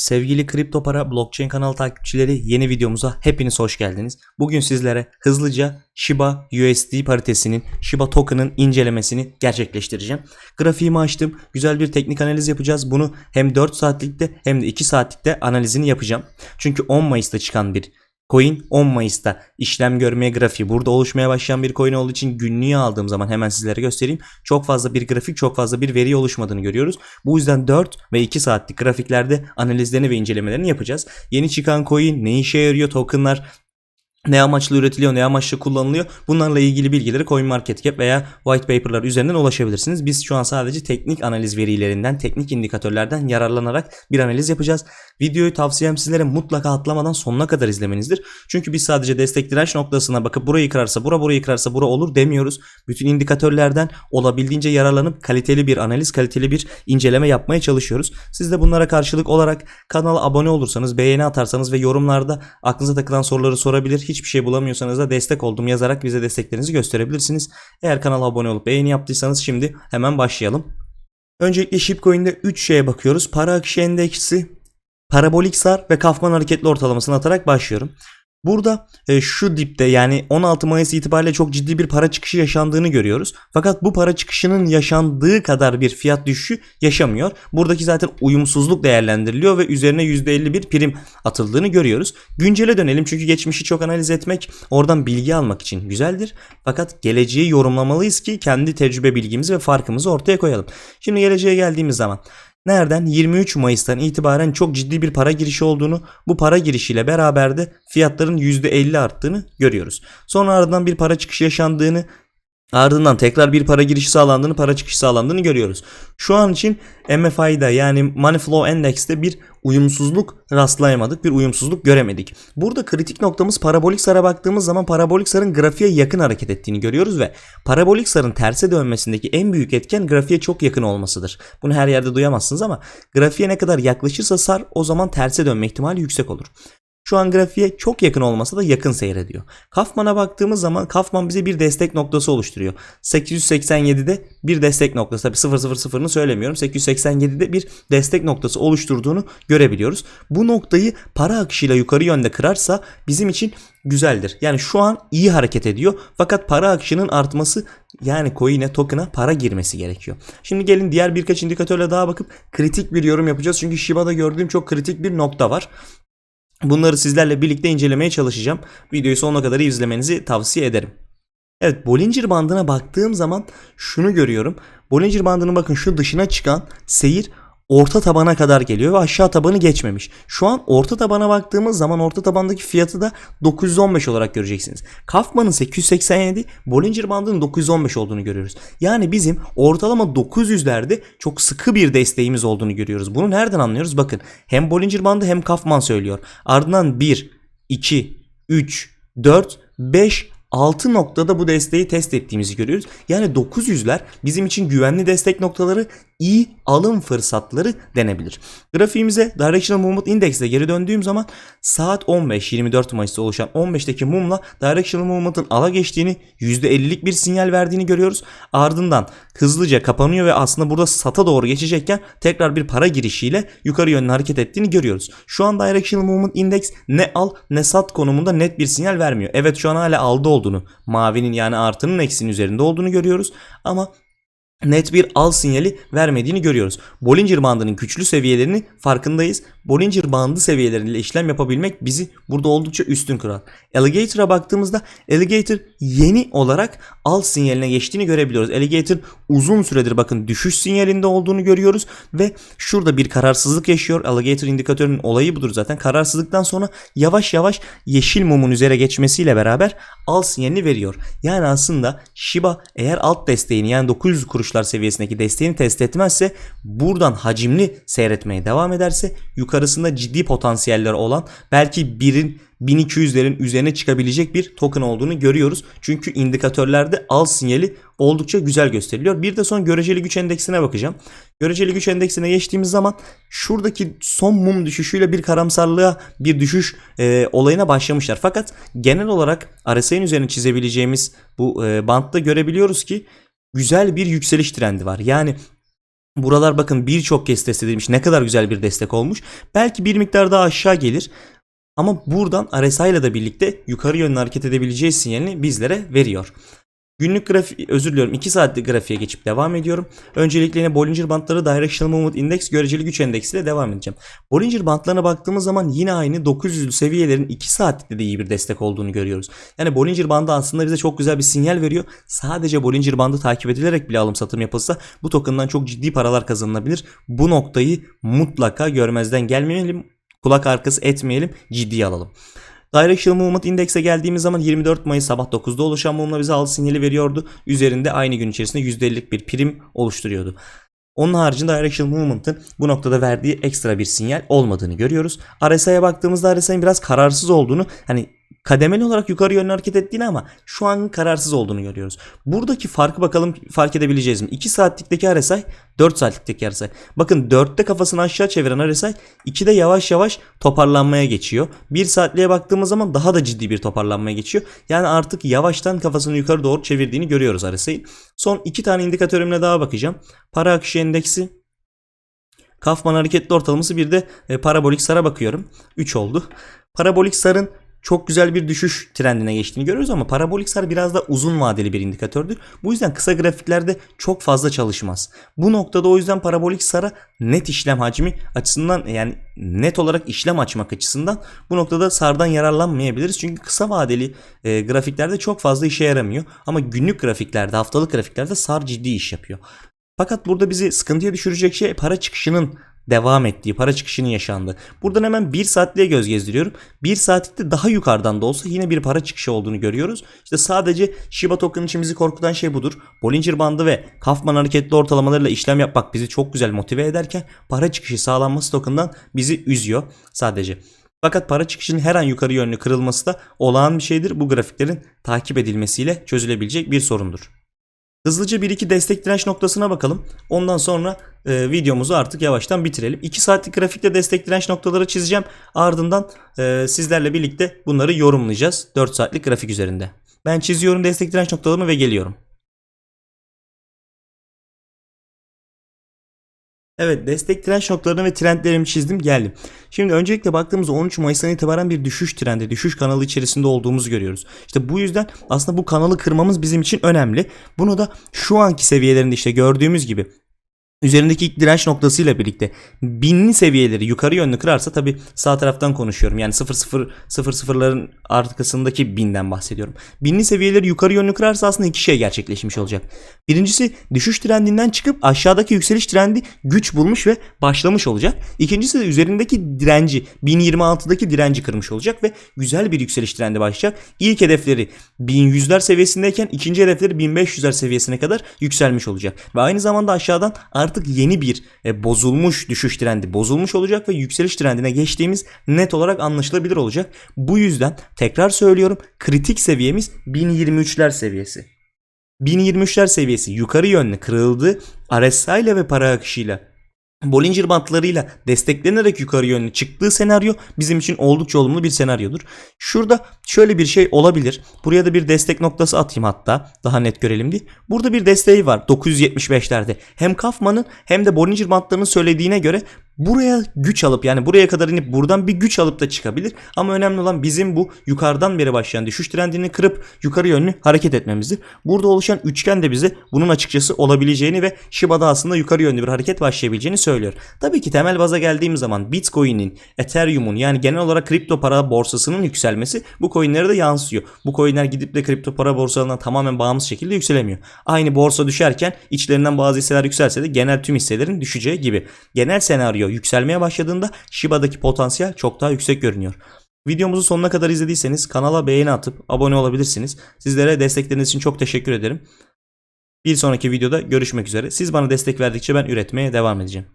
Sevgili kripto para blockchain kanal takipçileri yeni videomuza hepiniz hoş geldiniz. Bugün sizlere hızlıca Shiba USD paritesinin Shiba token'ın incelemesini gerçekleştireceğim. Grafiğimi açtım. Güzel bir teknik analiz yapacağız. Bunu hem 4 saatlikte hem de 2 saatlikte analizini yapacağım. Çünkü 10 Mayıs'ta çıkan bir Coin 10 Mayıs'ta işlem görmeye grafiği burada oluşmaya başlayan bir coin olduğu için günlüğü aldığım zaman hemen sizlere göstereyim. Çok fazla bir grafik çok fazla bir veri oluşmadığını görüyoruz. Bu yüzden 4 ve 2 saatlik grafiklerde analizlerini ve incelemelerini yapacağız. Yeni çıkan coin ne işe yarıyor tokenlar ne amaçla üretiliyor, ne amaçla kullanılıyor. Bunlarla ilgili bilgileri CoinMarketCap veya white paper'lar üzerinden ulaşabilirsiniz. Biz şu an sadece teknik analiz verilerinden, teknik indikatörlerden yararlanarak bir analiz yapacağız. Videoyu tavsiyem sizlere mutlaka atlamadan sonuna kadar izlemenizdir. Çünkü biz sadece destek direnç noktasına bakıp burayı kırarsa, bura burayı kırarsa bura olur demiyoruz. Bütün indikatörlerden olabildiğince yararlanıp kaliteli bir analiz, kaliteli bir inceleme yapmaya çalışıyoruz. Siz de bunlara karşılık olarak kanala abone olursanız, beğeni atarsanız ve yorumlarda aklınıza takılan soruları sorabilir. Hiçbir şey bulamıyorsanız da destek oldum yazarak bize desteklerinizi gösterebilirsiniz. Eğer kanala abone olup beğeni yaptıysanız şimdi hemen başlayalım. Öncelikle Shipcoin'de 3 şeye bakıyoruz. Para akışı endeksi, parabolik sar ve Kaufman hareketli ortalamasını atarak başlıyorum. Burada e, şu dipte yani 16 Mayıs itibariyle çok ciddi bir para çıkışı yaşandığını görüyoruz. Fakat bu para çıkışının yaşandığı kadar bir fiyat düşüşü yaşamıyor. Buradaki zaten uyumsuzluk değerlendiriliyor ve üzerine %50 bir prim atıldığını görüyoruz. Güncele dönelim çünkü geçmişi çok analiz etmek, oradan bilgi almak için güzeldir. Fakat geleceği yorumlamalıyız ki kendi tecrübe bilgimizi ve farkımızı ortaya koyalım. Şimdi geleceğe geldiğimiz zaman Nereden? 23 Mayıs'tan itibaren çok ciddi bir para girişi olduğunu, bu para girişiyle beraber de fiyatların %50 arttığını görüyoruz. Sonra ardından bir para çıkışı yaşandığını, ardından tekrar bir para girişi sağlandığını, para çıkışı sağlandığını görüyoruz. Şu an için MFI'da yani Money Flow Index'te bir uyumsuzluk rastlayamadık, bir uyumsuzluk göremedik. Burada kritik noktamız parabolik sara baktığımız zaman parabolik sarın grafiğe yakın hareket ettiğini görüyoruz ve parabolik sarın terse dönmesindeki en büyük etken grafiğe çok yakın olmasıdır. Bunu her yerde duyamazsınız ama grafiğe ne kadar yaklaşırsa sar o zaman terse dönme ihtimali yüksek olur. Şu an grafiğe çok yakın olmasa da yakın seyrediyor. Kaufman'a baktığımız zaman Kaufman bize bir destek noktası oluşturuyor. 887'de bir destek noktası. Tabi 000'ını söylemiyorum. 887'de bir destek noktası oluşturduğunu görebiliyoruz. Bu noktayı para akışıyla yukarı yönde kırarsa bizim için güzeldir. Yani şu an iyi hareket ediyor. Fakat para akışının artması yani coin'e token'a para girmesi gerekiyor. Şimdi gelin diğer birkaç indikatörle daha bakıp kritik bir yorum yapacağız. Çünkü Shiba'da gördüğüm çok kritik bir nokta var. Bunları sizlerle birlikte incelemeye çalışacağım. Videoyu sonuna kadar izlemenizi tavsiye ederim. Evet Bollinger bandına baktığım zaman şunu görüyorum. Bollinger bandının bakın şu dışına çıkan seyir orta tabana kadar geliyor ve aşağı tabanı geçmemiş. Şu an orta tabana baktığımız zaman orta tabandaki fiyatı da 915 olarak göreceksiniz. Kaufman'ın 887, Bollinger bandının 915 olduğunu görüyoruz. Yani bizim ortalama 900'lerde çok sıkı bir desteğimiz olduğunu görüyoruz. Bunu nereden anlıyoruz? Bakın hem Bollinger bandı hem Kaufman söylüyor. Ardından 1, 2, 3, 4, 5, 6 noktada bu desteği test ettiğimizi görüyoruz. Yani 900'ler bizim için güvenli destek noktaları iyi alım fırsatları denebilir. Grafiğimize Directional Movement Index ile geri döndüğüm zaman saat 15-24 Mayıs'ta oluşan 15'teki mumla Directional Movement'ın ala geçtiğini %50'lik bir sinyal verdiğini görüyoruz. Ardından hızlıca kapanıyor ve aslında burada sata doğru geçecekken tekrar bir para girişiyle yukarı yönlü hareket ettiğini görüyoruz. Şu an Directional Movement Index ne al ne sat konumunda net bir sinyal vermiyor. Evet şu an hala aldı olduğunu, mavinin yani artının eksinin üzerinde olduğunu görüyoruz ama net bir al sinyali vermediğini görüyoruz. Bollinger bandının güçlü seviyelerini farkındayız. Bollinger bandı seviyeleriyle işlem yapabilmek bizi burada oldukça üstün kırar. Alligator'a baktığımızda Alligator yeni olarak al sinyaline geçtiğini görebiliyoruz. Alligator uzun süredir bakın düşüş sinyalinde olduğunu görüyoruz ve şurada bir kararsızlık yaşıyor. Alligator indikatörünün olayı budur zaten. Kararsızlıktan sonra yavaş yavaş yeşil mumun üzere geçmesiyle beraber al sinyalini veriyor. Yani aslında Shiba eğer alt desteğini yani 900 kuruşlar seviyesindeki desteğini test etmezse buradan hacimli seyretmeye devam ederse yukarısında ciddi potansiyeller olan belki birin 1200'lerin üzerine çıkabilecek bir token olduğunu görüyoruz. Çünkü indikatörlerde al sinyali oldukça güzel gösteriliyor. Bir de son göreceli güç endeksine bakacağım. Göreceli güç endeksine geçtiğimiz zaman şuradaki son mum düşüşüyle bir karamsarlığa bir düşüş e, olayına başlamışlar. Fakat genel olarak RSI'nin üzerine çizebileceğimiz bu e, bantta görebiliyoruz ki güzel bir yükseliş trendi var. Yani Buralar bakın birçok kez test edilmiş. Ne kadar güzel bir destek olmuş. Belki bir miktar daha aşağı gelir. Ama buradan RSI ile de birlikte yukarı yönlü hareket edebileceği sinyalini bizlere veriyor. Günlük grafik, özür diliyorum 2 saatlik grafiğe geçip devam ediyorum. Öncelikle yine Bollinger Bandları Directional Movement Index göreceli güç endeksi ile devam edeceğim. Bollinger Bandlarına baktığımız zaman yine aynı 900'lü seviyelerin 2 saatlikte de iyi bir destek olduğunu görüyoruz. Yani Bollinger Bandı aslında bize çok güzel bir sinyal veriyor. Sadece Bollinger Bandı takip edilerek bile alım satım yapılsa bu token'dan çok ciddi paralar kazanılabilir. Bu noktayı mutlaka görmezden gelmeyelim. Kulak arkası etmeyelim, ciddiye alalım. Directional Movement Index'e geldiğimiz zaman 24 Mayıs sabah 9'da oluşan mumla bize al sinyali veriyordu. Üzerinde aynı gün içerisinde %50'lik bir prim oluşturuyordu. Onun haricinde Directional Movement'ın bu noktada verdiği ekstra bir sinyal olmadığını görüyoruz. RSI'ye baktığımızda RSI'nin biraz kararsız olduğunu hani kademeli olarak yukarı yönlü hareket ettiğini ama şu an kararsız olduğunu görüyoruz. Buradaki farkı bakalım fark edebileceğiz mi? 2 saatlikteki RSI 4 saatlikteki RSI. Bakın 4'te kafasını aşağı çeviren RSI 2'de yavaş yavaş toparlanmaya geçiyor. 1 saatliğe baktığımız zaman daha da ciddi bir toparlanmaya geçiyor. Yani artık yavaştan kafasını yukarı doğru çevirdiğini görüyoruz RSI'yi. Son 2 tane indikatörümle daha bakacağım. Para akışı endeksi Kaufman hareketli ortalaması bir de e, parabolik sara bakıyorum. 3 oldu. Parabolik sarın çok güzel bir düşüş trendine geçtiğini görüyoruz ama parabolik sar biraz da uzun vadeli bir indikatördür. Bu yüzden kısa grafiklerde çok fazla çalışmaz. Bu noktada o yüzden parabolik sara net işlem hacmi açısından yani net olarak işlem açmak açısından bu noktada sardan yararlanmayabiliriz. Çünkü kısa vadeli e, grafiklerde çok fazla işe yaramıyor. Ama günlük grafiklerde, haftalık grafiklerde sar ciddi iş yapıyor. Fakat burada bizi sıkıntıya düşürecek şey para çıkışının devam ettiği, para çıkışının yaşandığı. Buradan hemen 1 saatliğe göz gezdiriyorum. 1 saatlikte daha yukarıdan da olsa yine bir para çıkışı olduğunu görüyoruz. İşte sadece Shiba token için bizi korkutan şey budur. Bollinger bandı ve Kaufman hareketli ortalamalarıyla işlem yapmak bizi çok güzel motive ederken para çıkışı sağlanması token'dan bizi üzüyor sadece. Fakat para çıkışının her an yukarı yönlü kırılması da olağan bir şeydir. Bu grafiklerin takip edilmesiyle çözülebilecek bir sorundur. Hızlıca bir iki destek direnç noktasına bakalım. Ondan sonra e, videomuzu artık yavaştan bitirelim. 2 saatlik grafikte destek direnç noktaları çizeceğim. Ardından e, sizlerle birlikte bunları yorumlayacağız 4 saatlik grafik üzerinde. Ben çiziyorum destek direnç noktalarımı ve geliyorum. Evet destek direnç noktalarını ve trendlerimi çizdim geldim. Şimdi öncelikle baktığımızda 13 Mayıs'tan itibaren bir düşüş trendi, düşüş kanalı içerisinde olduğumuzu görüyoruz. İşte bu yüzden aslında bu kanalı kırmamız bizim için önemli. Bunu da şu anki seviyelerinde işte gördüğümüz gibi Üzerindeki ilk direnç noktasıyla birlikte binli seviyeleri yukarı yönlü kırarsa tabi sağ taraftan konuşuyorum. Yani 0 0 0 sıfırların arkasındaki binden bahsediyorum. Binli seviyeleri yukarı yönlü kırarsa aslında iki şey gerçekleşmiş olacak. Birincisi düşüş trendinden çıkıp aşağıdaki yükseliş trendi güç bulmuş ve başlamış olacak. İkincisi de üzerindeki direnci 1026'daki direnci kırmış olacak ve güzel bir yükseliş trendi başlayacak. İlk hedefleri 1100'ler seviyesindeyken ikinci hedefleri 1500'ler seviyesine kadar yükselmiş olacak. Ve aynı zamanda aşağıdan artık yeni bir e, bozulmuş düşüş trendi bozulmuş olacak ve yükseliş trendine geçtiğimiz net olarak anlaşılabilir olacak. Bu yüzden tekrar söylüyorum kritik seviyemiz 1023'ler seviyesi. 1023'ler seviyesi yukarı yönlü kırıldı. RSI ile ve para akışıyla Bollinger bantlarıyla desteklenerek yukarı yönlü çıktığı senaryo bizim için oldukça olumlu bir senaryodur. Şurada şöyle bir şey olabilir. Buraya da bir destek noktası atayım hatta daha net görelim diye. Burada bir desteği var 975'lerde. Hem Kaufman'ın hem de Bollinger bantlarının söylediğine göre buraya güç alıp yani buraya kadar inip buradan bir güç alıp da çıkabilir. Ama önemli olan bizim bu yukarıdan beri başlayan düşüş trendini kırıp yukarı yönlü hareket etmemizdir. Burada oluşan üçgen de bize bunun açıkçası olabileceğini ve Shiba'da aslında yukarı yönlü bir hareket başlayabileceğini söylüyor. Tabii ki temel baza geldiğimiz zaman Bitcoin'in, Ethereum'un yani genel olarak kripto para borsasının yükselmesi bu coinlere de yansıyor. Bu coinler gidip de kripto para borsalarından tamamen bağımsız şekilde yükselemiyor. Aynı borsa düşerken içlerinden bazı hisseler yükselse de genel tüm hisselerin düşeceği gibi. Genel senaryo yükselmeye başladığında Shiba'daki potansiyel çok daha yüksek görünüyor. Videomuzu sonuna kadar izlediyseniz kanala beğeni atıp abone olabilirsiniz. Sizlere destekleriniz için çok teşekkür ederim. Bir sonraki videoda görüşmek üzere. Siz bana destek verdikçe ben üretmeye devam edeceğim.